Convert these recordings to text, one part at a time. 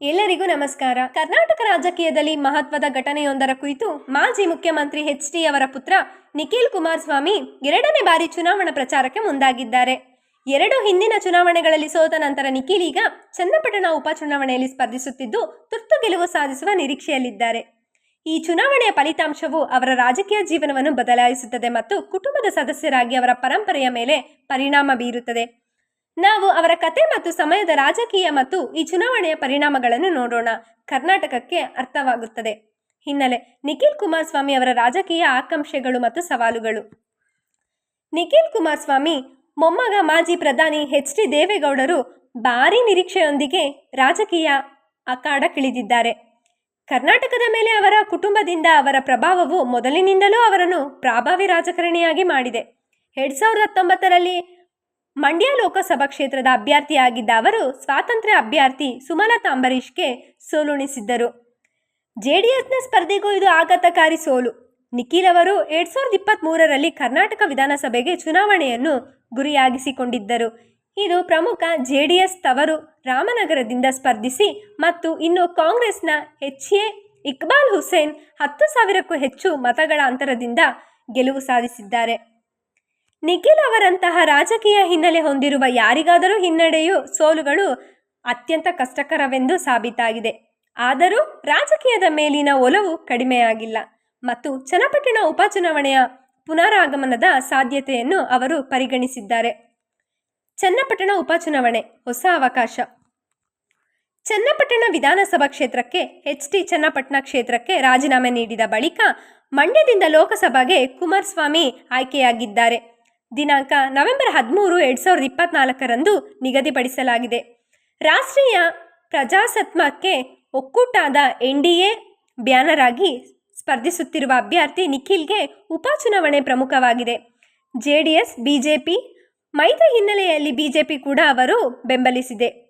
ಎಲ್ಲರಿಗೂ ನಮಸ್ಕಾರ. ಕರ್ನಾಟಕ ರಾಜಕೀಯದಲ್ಲಿ ಮಹತ್ವದ ಘಟನೆಯೊಂದರ ಕುರಿತು ಮಾಜಿ ಮುಖ್ಯಮಂತ್ರಿ ಎಚ್ ಡಿ ಅವರ ಪುತ್ರ ನಿಖಿಲ್ ಕುಮಾರಸ್ವಾಮಿ ಎರಡನೇ ಬಾರಿ ಚುನಾವಣಾ ಪ್ರಚಾರಕ್ಕೆ ಮುಂದಾಗಿದ್ದಾರೆ. ಎರಡು ಹಿಂದಿನ ಚುನಾವಣೆಗಳಲ್ಲಿ ಸೋತ ನಂತರ ನಿಖಿಲ್ ಈಗ ಚನ್ನಪಟ್ಟಣ ಉಪಚುನಾವಣೆಯಲ್ಲಿ ಸ್ಪರ್ಧಿಸುತ್ತಿದ್ದು ತುರ್ತು ಗೆಲುವು ಸಾಧಿಸುವ ನಿರೀಕ್ಷೆಯಲ್ಲಿದ್ದಾರೆ. ಈ ಚುನಾವಣೆಯ ಫಲಿತಾಂಶವು ಅವರ ರಾಜಕೀಯ ಜೀವನವನ್ನು ಬದಲಾಯಿಸುತ್ತದೆ ಮತ್ತು ಕುಟುಂಬದ ಸದಸ್ಯರಾಗಿ ಅವರ ಪರಂಪರೆಯ ಮೇಲೆ ಪರಿಣಾಮ ಬೀರುತ್ತದೆ. ನಾವು ಅವರ ಕತೆ ಮತ್ತು ಸಮಯದ ರಾಜಕೀಯ ಮತ್ತು ಈ ಚುನಾವಣೆಯ ಪರಿಣಾಮಗಳನ್ನು ನೋಡೋಣ. ಕರ್ನಾಟಕಕ್ಕೆ ಅರ್ಥವಾಗುತ್ತದೆ. ಹಿನ್ನೆಲೆ ನಿಖಿಲ್ ಕುಮಾರಸ್ವಾಮಿ ಅವರ ರಾಜಕೀಯ ಆಕಾಂಕ್ಷೆಗಳು ಮತ್ತು ಸವಾಲುಗಳು. ನಿಖಿಲ್ ಕುಮಾರಸ್ವಾಮಿ, ಮೊಮ್ಮಗ ಮಾಜಿ ಪ್ರಧಾನಿ ಎಚ್ ಡಿ ದೇವೇಗೌಡರು ಭಾರೀ ನಿರೀಕ್ಷೆಯೊಂದಿಗೆ ರಾಜಕೀಯ ಅಖಾಡಕ್ಕಿಳಿದಿದ್ದಾರೆ ಕರ್ನಾಟಕದ ಮೇಲೆ ಅವರ ಕುಟುಂಬದಿಂದ ಅವರ ಪ್ರಭಾವವು ಮೊದಲಿನಿಂದಲೂ ಅವರನ್ನು ಪ್ರಭಾವಿ ರಾಜಕಾರಣಿಯಾಗಿ ಮಾಡಿದೆ. ಎರಡ್ ಸಾವಿರದ ಹತ್ತೊಂಬತ್ತರಲ್ಲಿ ಮಂಡ್ಯ ಲೋಕಸಭಾ ಕ್ಷೇತ್ರದ ಅಭ್ಯರ್ಥಿಯಾಗಿದ್ದ ಅವರು ಸ್ವಾತಂತ್ರ್ಯ ಅಭ್ಯರ್ಥಿ ಸುಮಲತಾ ಅಂಬರೀಷ್ಗೆ ಸೋಲುಣಿಸಿದ್ದರು. ಜೆಡಿಎಸ್ನ ಸ್ಪರ್ಧೆಗೂ ಇದು ಆಘಾತಕಾರಿ ಸೋಲು. ನಿಖಿಲ್ ಅವರು ಎರಡ್ ಸಾವಿರದ ಇಪ್ಪತ್ತ್ ಮೂರರಲ್ಲಿ ಕರ್ನಾಟಕ ವಿಧಾನಸಭೆಗೆ ಚುನಾವಣೆಯನ್ನು ಗುರಿಯಾಗಿಸಿಕೊಂಡಿದ್ದರು. ಇದು ಪ್ರಮುಖ ಜೆಡಿಎಸ್ ತವರು ರಾಮನಗರದಿಂದ ಸ್ಪರ್ಧಿಸಿ ಮತ್ತು ಇನ್ನು ಕಾಂಗ್ರೆಸ್ನ ಎಚ್ ಎ ಇಕ್ಬಾಲ್ ಹುಸೇನ್ ಹತ್ತು ಸಾವಿರಕ್ಕೂ ಹೆಚ್ಚು ಮತಗಳ ಅಂತರದಿಂದ ಗೆಲುವು ಸಾಧಿಸಿದ್ದಾರೆ. ನಿಖಿಲ್ ಅವರಂತಹ ರಾಜಕೀಯ ಹಿನ್ನೆಲೆ ಹೊಂದಿರುವ ಯಾರಿಗಾದರೂ ಹಿನ್ನಡೆಯು ಸೋಲುಗಳು ಅತ್ಯಂತ ಕಷ್ಟಕರವೆಂದು ಸಾಬೀತಾಗಿದೆ. ಆದರೂ ರಾಜಕೀಯದ ಮೇಲಿನ ಒಲವು ಕಡಿಮೆಯಾಗಿಲ್ಲ ಮತ್ತು ಚನ್ನಪಟ್ಟಣ ಉಪಚುನಾವಣೆಯ ಪುನರಾಗಮನದ ಸಾಧ್ಯತೆಯನ್ನು ಅವರು ಪರಿಗಣಿಸಿದ್ದಾರೆ. ಚನ್ನಪಟ್ಟಣ ಉಪಚುನಾವಣೆ ಹೊಸ ಅವಕಾಶ. ಚನ್ನಪಟ್ಟಣ ವಿಧಾನಸಭಾ ಕ್ಷೇತ್ರಕ್ಕೆ ಎಚ್ ಟಿ ಚನ್ನಪಟ್ಟಣ ಕ್ಷೇತ್ರಕ್ಕೆ ರಾಜೀನಾಮೆ ನೀಡಿದ ಬಳಿಕ ಮಂಡ್ಯದಿಂದ ಲೋಕಸಭೆಗೆ ಕುಮಾರಸ್ವಾಮಿ ಆಯ್ಕೆಯಾಗಿದ್ದಾರೆ. ದಿನಾಂಕ ನವೆಂಬರ್ ಹದಿಮೂರು ಎರಡು ಸಾವಿರದ ಇಪ್ಪತ್ನಾಲ್ಕರಂದು ನಿಗದಿಪಡಿಸಲಾಗಿದೆ. ರಾಷ್ಟ್ರೀಯ ಪ್ರಜಾಸತ್ಮಕ್ಕೆ ಒಕ್ಕೂಟಾದ ಎನ್ ಡಿ ಎ ಬ್ಯಾನರ್ ಆಗಿ ಸ್ಪರ್ಧಿಸುತ್ತಿರುವ ಅಭ್ಯರ್ಥಿ ನಿಖಿಲ್ಗೆ ಉಪಚುನಾವಣೆ ಪ್ರಮುಖವಾಗಿದೆ. ಜೆ ಡಿ ಎಸ್ ಬಿಜೆಪಿ, ಮೈತ್ರಿ ಹಿನ್ನೆಲೆಯಲ್ಲಿ ಬಿಜೆಪಿ ಕೂಡ ಅವರು ಬೆಂಬಲಿಸಿದೆ.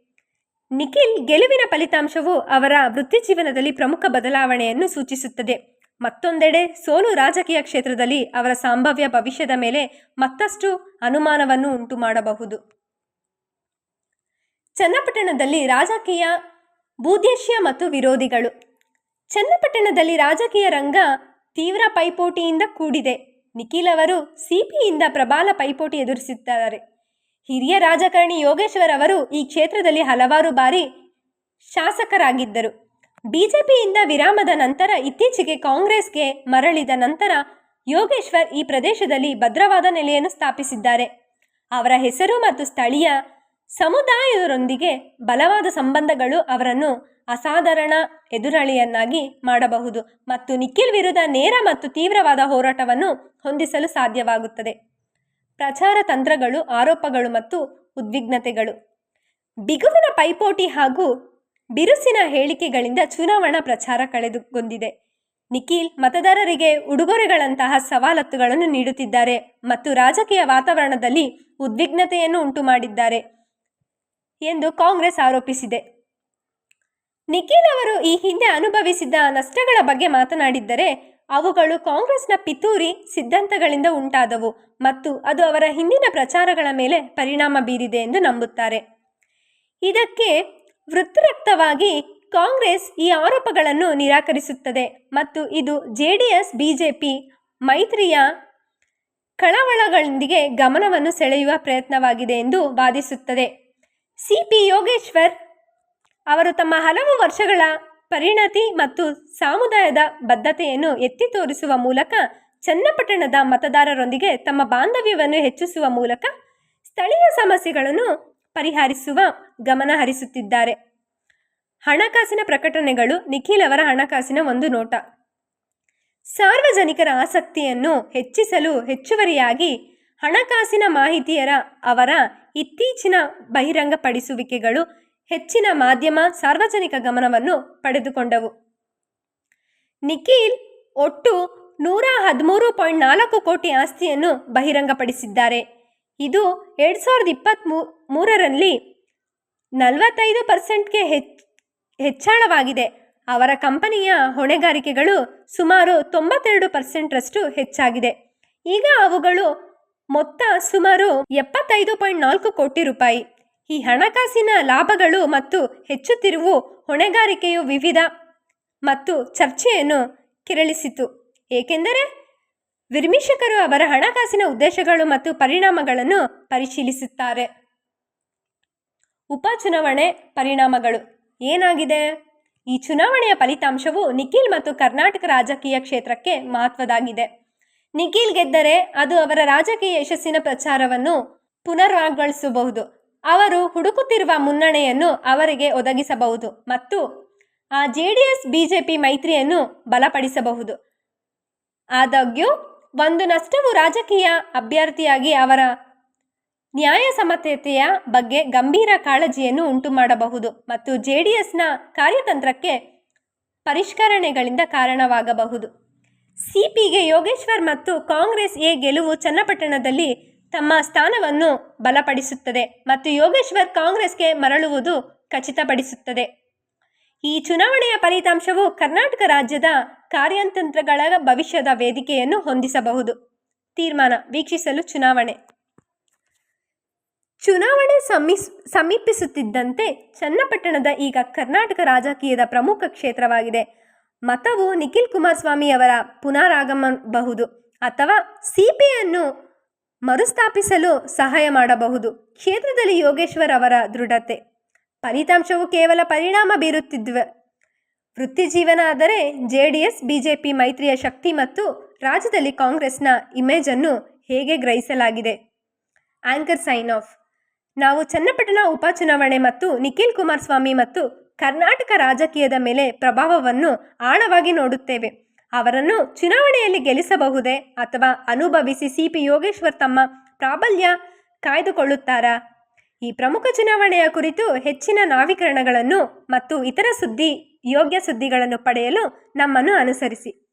ನಿಖಿಲ್ ಗೆಲುವಿನ ಫಲಿತಾಂಶವು ಅವರ ವೃತ್ತಿ ಜೀವನದಲ್ಲಿ ಪ್ರಮುಖ ಬದಲಾವಣೆಯನ್ನು ಸೂಚಿಸುತ್ತದೆ. ಮತ್ತೊಂದೆಡೆ ಸೋಲು ರಾಜಕೀಯ ಕ್ಷೇತ್ರದಲ್ಲಿ ಅವರ ಸಂಭಾವ್ಯ ಭವಿಷ್ಯದ ಮೇಲೆ ಮತ್ತಷ್ಟು ಅನುಮಾನವನ್ನು ಉಂಟು ಮಾಡಬಹುದು ಚನ್ನಪಟ್ಟಣದಲ್ಲಿ ರಾಜಕೀಯ, ಭೂದೇಶ್ಯ ಮತ್ತು ವಿರೋಧಿಗಳು. ಚನ್ನಪಟ್ಟಣದಲ್ಲಿ ರಾಜಕೀಯ ರಂಗ ತೀವ್ರ ಪೈಪೋಟಿಯಿಂದ ಕೂಡಿದೆ. ನಿಖಿಲ್ ಅವರು ಸಿಪಿಯಿಂದ ಪ್ರಬಲ ಪೈಪೋಟಿ ಎದುರಿಸುತ್ತಾರೆ ಹಿರಿಯ ರಾಜಕಾರಣಿ ಯೋಗೇಶ್ವರ್ ಅವರು ಈ ಕ್ಷೇತ್ರದಲ್ಲಿ ಹಲವಾರು ಬಾರಿ ಶಾಸಕರಾಗಿದ್ದರು. ಬಿಜೆಪಿಯಿಂದ ವಿರಾಮದ ನಂತರ ಇತ್ತೀಚೆಗೆ ಕಾಂಗ್ರೆಸ್ಗೆ ಮರಳಿದ ನಂತರ ಯೋಗೇಶ್ವರ್ ಈ ಪ್ರದೇಶದಲ್ಲಿ ಭದ್ರವಾದ ನೆಲೆಯನ್ನು ಸ್ಥಾಪಿಸಿದ್ದಾರೆ. ಅವರ ಹೆಸರು ಮತ್ತು ಸ್ಥಳೀಯ ಸಮುದಾಯದೊಂದಿಗೆ ಬಲವಾದ ಸಂಬಂಧಗಳು ಅವರನ್ನು ಅಸಾಧಾರಣ ಎದುರಾಳಿಯನ್ನಾಗಿ ಮಾಡಬಹುದು ಮತ್ತು ನಿಖಿಲ್ ವಿರುದ್ಧ ನೇರ ಮತ್ತು ತೀವ್ರವಾದ ಹೋರಾಟವನ್ನು ಹೊಂದಿಸಲು ಸಾಧ್ಯವಾಗುತ್ತದೆ. ಪ್ರಚಾರ ತಂತ್ರಗಳು, ಆರೋಪಗಳು ಮತ್ತು ಉದ್ವಿಗ್ನತೆಗಳು. ಬಿಗುವಿನ ಪೈಪೋಟಿ ಹಾಗೂ ಬಿರುಸಿನ ಹೇಳಿಕೆಗಳಿಂದ ಚುನಾವಣಾ ಪ್ರಚಾರ ಕಳೆದುಕೊಂಡಿದೆ ನಿಖಿಲ್ ಮತದಾರರಿಗೆ ಉಡುಗೊರೆಗಳಂತಹ ಸವಾಲತ್ತುಗಳನ್ನು ನೀಡುತ್ತಿದ್ದಾರೆ ಮತ್ತು ರಾಜಕೀಯ ವಾತಾವರಣದಲ್ಲಿ ಉದ್ವಿಗ್ನತೆಯನ್ನು ಉಂಟು ಮಾಡಿದ್ದಾರೆ ಎಂದು ಕಾಂಗ್ರೆಸ್ ಆರೋಪಿಸಿದೆ. ನಿಖಿಲ್ ಅವರು ಈ ಹಿಂದೆ ಅನುಭವಿಸಿದ್ದ ನಷ್ಟಗಳ ಬಗ್ಗೆ ಮಾತನಾಡಿದ್ದರೆ, ಅವುಗಳು ಕಾಂಗ್ರೆಸ್ನ ಪಿತೂರಿ ಸಿದ್ಧಾಂತಗಳಿಂದ ಉಂಟಾದವು ಮತ್ತು ಅದು ಅವರ ಹಿಂದಿನ ಪ್ರಚಾರಗಳ ಮೇಲೆ ಪರಿಣಾಮ ಬೀರಿದೆ ಎಂದು ನಂಬುತ್ತಾರೆ. ಇದಕ್ಕೆ ವೃತ್ತಿರಕ್ತವಾಗಿ ಕಾಂಗ್ರೆಸ್ ಈ ಆರೋಪಗಳನ್ನು ನಿರಾಕರಿಸುತ್ತದೆ ಮತ್ತು ಇದು ಜೆ ಡಿ ಎಸ್ ಬಿಜೆಪಿ ಮೈತ್ರಿಯ ಕಳವಳಗಳೊಂದಿಗೆ ಗಮನವನ್ನು ಸೆಳೆಯುವ ಪ್ರಯತ್ನವಾಗಿದೆ ಎಂದು ವಾದಿಸುತ್ತದೆ. ಸಿ ಪಿ ಯೋಗೇಶ್ವರ್ ಅವರು ತಮ್ಮ ಹಲವು ವರ್ಷಗಳ ಪರಿಣತಿ ಮತ್ತು ಸಮುದಾಯದ ಬದ್ಧತೆಯನ್ನು ಎತ್ತಿ ತೋರಿಸುವ ಮೂಲಕ ಚನ್ನಪಟ್ಟಣದ ಮತದಾರರೊಂದಿಗೆ ತಮ್ಮ ಬಾಂಧವ್ಯವನ್ನು ಹೆಚ್ಚಿಸುವ ಮೂಲಕ ಸ್ಥಳೀಯ ಸಮಸ್ಯೆಗಳನ್ನು ಪರಿಹರಿಸುವ ಗಮನ ಹರಿಸುತ್ತಿದ್ದಾರೆ. ಹಣಕಾಸಿನ ಪ್ರಕಟಣೆಗಳು ನಿಖಿಲ್ ಅವರ ಹಣಕಾಸಿನ ಒಂದು ನೋಟ. ಸಾರ್ವಜನಿಕರ ಆಸಕ್ತಿಯನ್ನು ಹೆಚ್ಚಿಸಲು ಹೆಚ್ಚುವರಿಯಾಗಿ ಹಣಕಾಸಿನ ಮಾಹಿತಿಯರ ಅವರ ಇತ್ತೀಚಿನ ಬಹಿರಂಗಪಡಿಸುವಿಕೆಗಳು ಹೆಚ್ಚಿನ ಮಾಧ್ಯಮ ಸಾರ್ವಜನಿಕ ಗಮನವನ್ನು ಪಡೆದುಕೊಂಡವು. ನಿಖಿಲ್ ಒಟ್ಟು ನೂರ ಹದಿಮೂರು ಪಾಯಿಂಟ್ ನಾಲ್ಕು ಕೋಟಿ ಆಸ್ತಿಯನ್ನು ಬಹಿರಂಗಪಡಿಸಿದ್ದಾರೆ. ಇದು ಎರಡು ಸಾವಿರದ ಇಪ್ಪತ್ತ್ ಮೂರರಲ್ಲಿ ನಲವತ್ತೈದು ಪರ್ಸೆಂಟ್ಗೆ ಹೆಚ್ಚು ಹೆಚ್ಚಳವಾಗಿದೆ. ಅವರ ಕಂಪನಿಯ ಹೊಣೆಗಾರಿಕೆಗಳು ಸುಮಾರು ತೊಂಬತ್ತೆರಡು ಪರ್ಸೆಂಟ್ರಷ್ಟು ಹೆಚ್ಚಾಗಿದೆ. ಈಗ ಅವುಗಳು ಮೊತ್ತ ಸುಮಾರು ಎಪ್ಪತ್ತೈದು ಪಾಯಿಂಟ್ ನಾಲ್ಕು ಕೋಟಿ ರೂಪಾಯಿ. ಈ ಹಣಕಾಸಿನ ಲಾಭಗಳು ಮತ್ತು ಹೆಚ್ಚುತ್ತಿರುವ ಹೊಣೆಗಾರಿಕೆಯು ವಿವಿಧ ಮತ್ತು ಚರ್ಚೆಯನ್ನು ಕೆರಳಿಸಿತು. ಏಕೆಂದರೆ ವಿಮರ್ಶಕರು ಅವರ ಹಣಕಾಸಿನ ಉದ್ದೇಶಗಳು ಮತ್ತು ಪರಿಣಾಮಗಳನ್ನು ಪರಿಶೀಲಿಸುತ್ತಾರೆ. ಉಪಚುನಾವಣೆ ಪರಿಣಾಮಗಳು. ಏನಾಗಿದೆ? ಈ ಚುನಾವಣೆಯ ಫಲಿತಾಂಶವು ನಿಖಿಲ್ ಮತ್ತು ಕರ್ನಾಟಕ ರಾಜಕೀಯ ಕ್ಷೇತ್ರಕ್ಕೆ ಮಹತ್ವದಾಗಿದೆ. ನಿಖಿಲ್ ಗೆದ್ದರೆ ಅದು ಅವರ ರಾಜಕೀಯ ಯಶಸ್ಸಿನ ಪ್ರಚಾರವನ್ನು ಪುನರಾವರ್ತಿಸಬಹುದು. ಅವರು ಹುಡುಕುತ್ತಿರುವ ಮುನ್ನಡೆಯನ್ನು ಅವರಿಗೆ ಒದಗಿಸಬಹುದು ಮತ್ತು ಆ ಜೆ ಡಿ ಎಸ್ ಬಿಜೆಪಿ ಮೈತ್ರಿಯನ್ನು ಬಲಪಡಿಸಬಹುದು. ಆದಾಗ್ಯೂ ಒಂದು ನಷ್ಟವು ರಾಜಕೀಯ ಅಭ್ಯರ್ಥಿಯಾಗಿ ಅವರ ನ್ಯಾಯ ಸಮತೆಯ ಬಗ್ಗೆ ಗಂಭೀರ ಕಾಳಜಿಯನ್ನು ಉಂಟು ಮಾಡಬಹುದು ಮತ್ತು ಜೆ ಡಿ ಎಸ್ನ ಕಾರ್ಯತಂತ್ರಕ್ಕೆ ಪರಿಷ್ಕರಣೆಗಳಿಂದ ಕಾರಣವಾಗಬಹುದು. ಸಿಪಿಗೆ ಯೋಗೇಶ್ವರ್ ಮತ್ತು ಕಾಂಗ್ರೆಸ್ ಎ ಗೆಲುವು ಚನ್ನಪಟ್ಟಣದಲ್ಲಿ ತಮ್ಮ ಸ್ಥಾನವನ್ನು ಬಲಪಡಿಸುತ್ತದೆ ಮತ್ತು ಯೋಗೇಶ್ವರ್ ಕಾಂಗ್ರೆಸ್ಗೆ ಮರಳುವುದು ಖಚಿತಪಡಿಸುತ್ತದೆ. ಈ ಚುನಾವಣೆಯ ಫಲಿತಾಂಶವು ಕರ್ನಾಟಕ ರಾಜ್ಯದ ಕಾರ್ಯತಂತ್ರಗಳ ಭವಿಷ್ಯದ ವೇದಿಕೆಯನ್ನು ಹೊಂದಿಸಬಹುದು. ತೀರ್ಮಾನ, ವೀಕ್ಷಿಸಲು ಚುನಾವಣೆ. ಚುನಾವಣೆ ಸಮೀಸ್ ಸಮೀಪಿಸುತ್ತಿದ್ದಂತೆ ಚನ್ನಪಟ್ಟಣದ ಈಗ ಕರ್ನಾಟಕ ರಾಜಕೀಯದ ಪ್ರಮುಖ ಕ್ಷೇತ್ರವಾಗಿದೆ. ಮತವು ನಿಖಿಲ್ ಕುಮಾರಸ್ವಾಮಿ ಅವರ ಪುನರಾಗಮಬಹುದು ಅಥವಾ ಸಿಪಿಯನ್ನು ಮರುಸ್ಥಾಪಿಸಲು ಸಹಾಯ ಮಾಡಬಹುದು. ಕ್ಷೇತ್ರದಲ್ಲಿ ಯೋಗೇಶ್ವರ್ ಅವರ ದೃಢತೆ. ಫಲಿತಾಂಶವು ಕೇವಲ ಪರಿಣಾಮ ಬೀರುತ್ತಿದ್ವೆ ವೃತ್ತಿ ಜೀವನ ಆದರೆ ಜೆ ಡಿ ಎಸ್ ಬಿಜೆಪಿ ಮೈತ್ರಿಯ ಶಕ್ತಿ ಮತ್ತು ರಾಜ್ಯದಲ್ಲಿ ಕಾಂಗ್ರೆಸ್ನ ಇಮೇಜನ್ನು ಹೇಗೆ ಗ್ರಹಿಸಲಾಗಿದೆ? ಆಂಕರ್ ಸೈನ್ ಆಫ್ ನಾವು ಚನ್ನಪಟ್ಟಣ ಉಪಚುನಾವಣೆ ಮತ್ತು ನಿಖಿಲ್ ಕುಮಾರಸ್ವಾಮಿ ಮತ್ತು ಕರ್ನಾಟಕ ರಾಜಕೀಯದ ಮೇಲೆ ಪ್ರಭಾವವನ್ನು ಆಳವಾಗಿ ನೋಡುತ್ತೇವೆ. ಅವರನ್ನು ಚುನಾವಣೆಯಲ್ಲಿ ಗೆಲ್ಲಿಸಬಹುದೇ ಅಥವಾ ಅನುಭವಿಸಿ ಸಿ ಪಿ ಯೋಗೇಶ್ವರ್ ತಮ್ಮ ಪ್ರಾಬಲ್ಯ ಕಾಯ್ದುಕೊಳ್ಳುತ್ತಾರಾ? ಈ ಪ್ರಮುಖ ಚುನಾವಣೆಯ ಕುರಿತು ಹೆಚ್ಚಿನ ನಾವೀಕರಣಗಳನ್ನು ಮತ್ತು ಇತರ ಸುದ್ದಿ ಯೋಗ್ಯ ಸುದ್ದಿಗಳನ್ನು ಪಡೆಯಲು ನಮ್ಮನ್ನು ಅನುಸರಿಸಿ.